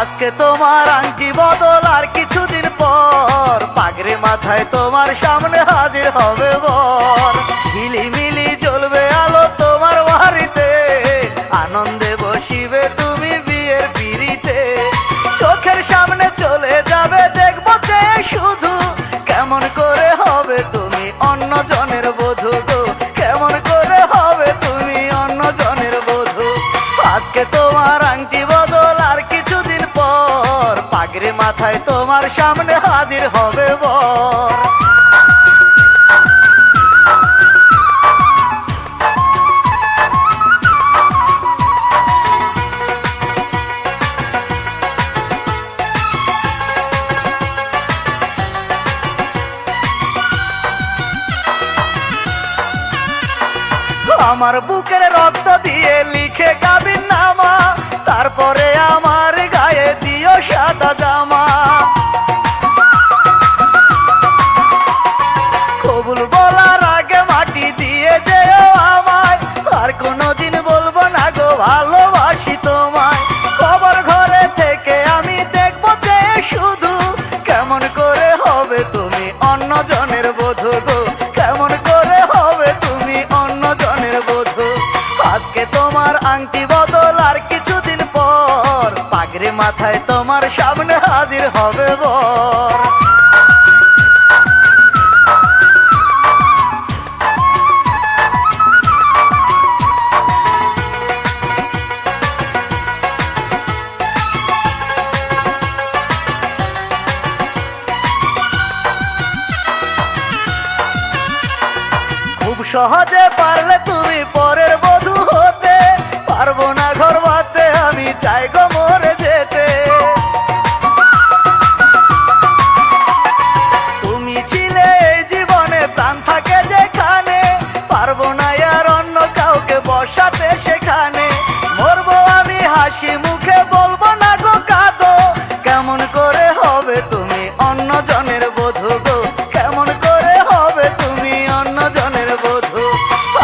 আজকে তোমার আংটি বদল আর কিছুদিন পর। পাগরে মাথায় তোমার সামনে হাজির হবে বর। ঝিলিমিলি জ্বলবে আলো তোমার বাড়িতে। পর মাথায় তোমার সামনে হাজির হবে বর। আমার বুকের রক্ত দিয়ে লিখে গাবিন নামা। আংটি বদল আর কিছুদিন পর পাগড়ি মাথায় তোমার সামনে হাজির হবে বর। সহজে পারলে তুমি পরের পারব না ঘর বাতে আমি চাই গো মরে যেতে। তুমি ছিলে এই জীবনে, প্রাণ থাকে যেখানে। পারব না আর অন্য কাউকে বসাতে সেখানে। মরবো আমি হাসি মুখে, বলব না গো কাঁদো। কেমন করে হবে তুমি অন্য জনের বধূ গো? কেমন করে হবে তুমি অন্য জনের বধূ?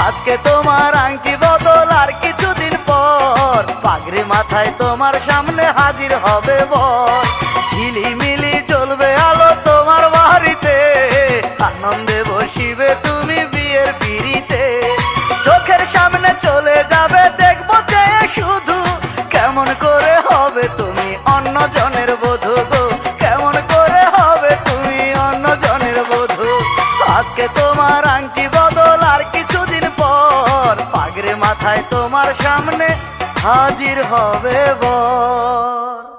আজকে তোমার আংটি পাগড়ি তোমার সামনে হাজির হবে বর? ঝিলিমিলি চলবে আলো তোমার বাড়িতে। আনন্দে বসিবে তুমি বিয়ের পিড়িতে। চোখের সামনে চলে যাবে, দেখব যে শুধু কেমন করে হবে তুমি অন্য জনের বধূ গো। কেমন করে হবে তুমি অন্য জনের বধূ। আজকে তোমার আংটি বদল আর কিছুদিন পর পাগড়ি মাথায় তোমার সামনে হাজির হবে বর।